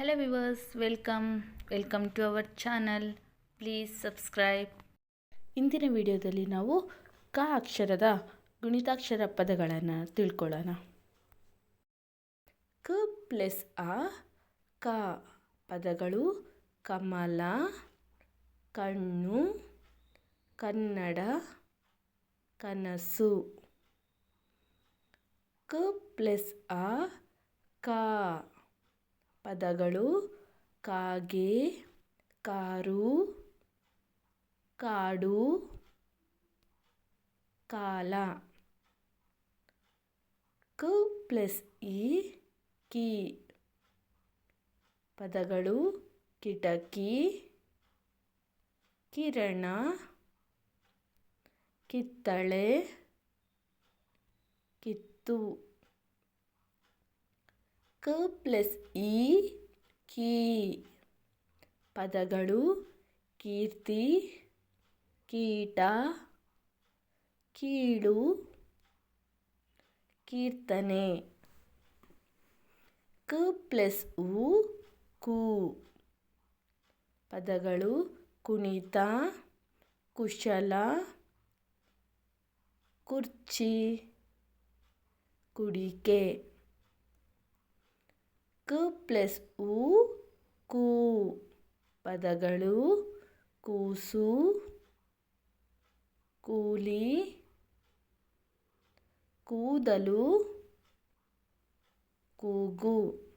Hello viewers welcome welcome to our channel please subscribe ಇಂದಿನ ವಿಡಿಯೋದಲ್ಲಿ ನಾವು ಕ ಅಕ್ಷರದ ಗುಣಿತಾಕ್ಷರ ಪದಗಳನ್ನು ತಿಳ್ಕೊಳ್ಳೋಣ. ಕ ಪ್ಲಸ್ ಆ, ಕ ಪದಗಳು ಕಮಲ, ಕಣ್ಣು, ಕನ್ನಡ, ಕನಸು. ಕ ಪ್ಲಸ್ ಆ, ಕ ಪದಗಳು ಕಾಗೆ ಕಾರು ಕಾಡು ಕಾಲ. ಕ ಪ್ಲಸ್ ಇ ಕಿ. ಪದಗಳು ಕಿಟಕಿ ಕಿರಣ ಕಿತ್ತಳೆ ಕಿತ್ತು. ಕ ಪ್ಲಸ್ ಇ, ಕೀ. ಪದಗಳು ಕೀರ್ತಿ, ಕೀಟ, ಕೀಳು, ಕೀರ್ತನೆ. ಕ ಪ್ಲಸ್ ಉ, ಕು. ಪದಗಳು ಕುಣಿತ, ಕುಶಲ, ಕುರ್ಚಿ, ಕುಡಿಕೆ. ಕ ಪ್ಲಸ್ ಉ, ಕೂ. ಪದಗಳು ಕೂಸು, ಕೂಲಿ, ಕೂದಲು, ಕೂಗು.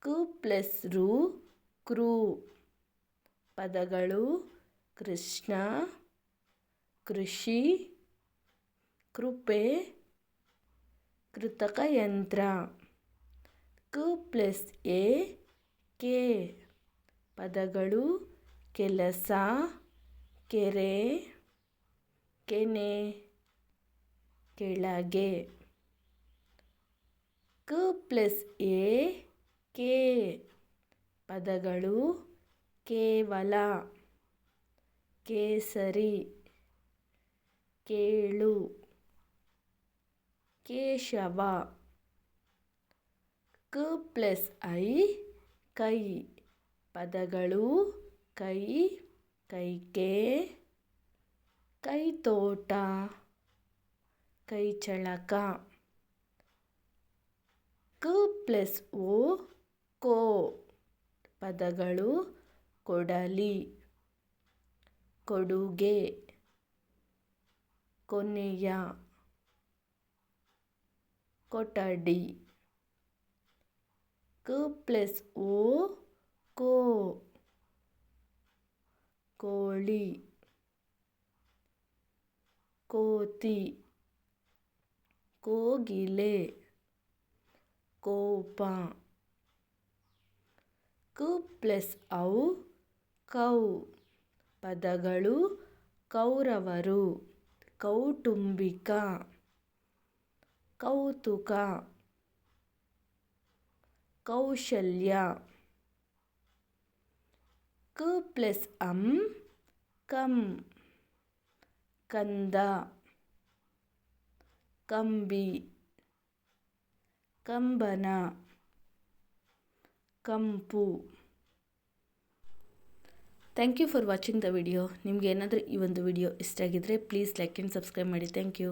ಕು ಪ್ಲಸ್ ರು, ಕ್ರೂ. ಪದಗಳು ಕೃಷ್ಣ, ಕೃಷಿ, ಕೃಪೆ ಕೃತಕ ಯಂತ್ರ ಪ್ಲಸ್ ಎ, ಕೆ ಪದಗಳು ಕೆಲಸ, ಕೆರೆ, ಕೆನೆ, ಕೆಳಗೆ. ಕ ಪ್ಲಸ್ ಎ, ಕೆ ಪದಗಳು ಕೇವಲ. ಕೇಸರಿ, ಕೇಳು. ಕೇಶವ. ಕ ಪ್ಲಸ್ ಐ, ಕೈ ಪದಗಳು, ಕೈ ಕೈಕೆ ಕೈತೋಟ, ಕೈಚಳಕ. ಕ ಪ್ಲಸ್ ಓ, ಕೋ ಪದಗಳು, ಕೊಡಲಿ. ಕೊಡುಗೆ, ಕೊನೆಯ. ಕೊಠಡಿ. ಕ ಪ್ಲಸ್ ಓ ಕೋ ಕೋಳಿ ಕೋತಿ ಕೋಗಿಲೆ ಕೋಪ ಕು ಪ್ಲಸ್ ಔ ಕೌ ಪದಗಳು ಕೌರವರು ಕೌಟುಂಬಿಕ ಕೌತುಕ ಕೌಶಲ್ಯ. ಕ ಪ್ಲಸ್ ಅಂ, ಕಂ. ಕಂದ. ಕಂಬಿ. ಕಂಬನ. ಕಂಪು. Thank you for watching the video ನಿಮಗೆ ಏನಾದರೂ ಈ ಒಂದು ವಿಡಿಯೋ ಇಷ್ಟ ಆಗಿದ್ದರೆ ಪ್ಲೀಸ್ ಲೈಕ್ ಆ್ಯಂಡ್ ಸಬ್ಸ್ಕ್ರೈಬ್ ಮಾಡಿ. Thank you